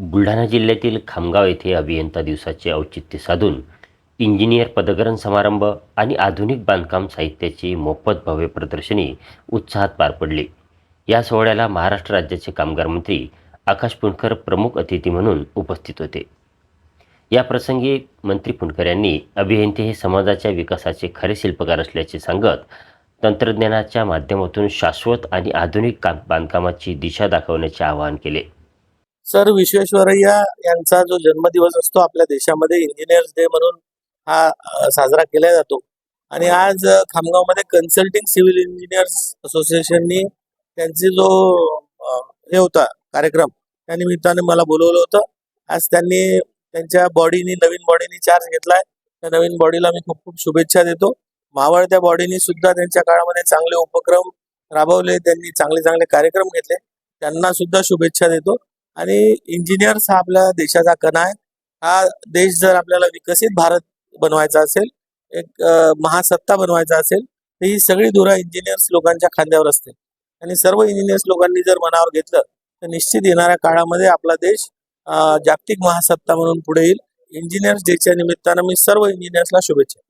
बुलढाणा जिल्ह्यातील खामगाव येथे अभियंता दिवसाचे औचित्य साधून इंजिनियर पदग्रहण समारंभ आणि आधुनिक बांधकाम साहित्याची मोफत भव्य प्रदर्शनी उत्साहात पार पडली. या सोहळ्याला महाराष्ट्र राज्याचे कामगार मंत्री आकाश पुणकर प्रमुख अतिथी म्हणून उपस्थित होते. या प्रसंगी मंत्री पुणकर यांनी अभियंते हे समाजाच्या विकासाचे खरे शिल्पकार असल्याचे सांगत तंत्रज्ञानाच्या माध्यमातून शाश्वत आणि आधुनिक काम बांधकामाची दिशा दाखवण्याचे आवाहन केले. सर विश्वेश्वरय्या यांचा जो जन्मदिवस असतो आपल्या देशामध्ये इंजिनियर्स डे म्हणून हा साजरा केला जातो. आणि आज खामगावमध्ये कन्सल्टिंग सिव्हिल इंजिनियर्स असोसिएशननी त्यांची जो हे होता कार्यक्रम त्या निमित्ताने मला बोलवलं होतं. आज त्यांनी त्यांच्या बॉडीनी नवीन बॉडीनी चार्ज घेतलाय. त्या नवीन बॉडीला मी खूप खूप शुभेच्छा देतो. मावळत्या बॉडीनी सुद्धा त्यांच्या काळामध्ये चांगले उपक्रम राबवले. त्यांनी चांगले चांगले कार्यक्रम घेतले. त्यांना सुद्धा शुभेच्छा देतो. आणि इंजिनियर्स हा आपल्या देशाचा कणा आहे. हा देश जर आपल्याला विकसित भारत बनवायचा असेल एक महासत्ता बनवायचा असेल तर ही सगळी धुरा इंजिनियर्स लोकांच्या खांद्यावर असते. आणि सर्व इंजिनियर्स लोकांनी जर मनावर घेतलं तर निश्चित येणाऱ्या काळामध्ये आपला देश जागतिक महासत्ता म्हणून पुढे येईल. इंजिनियर्स डेच्या निमित्तानं मी सर्व इंजिनियर्सला शुभेच्छा.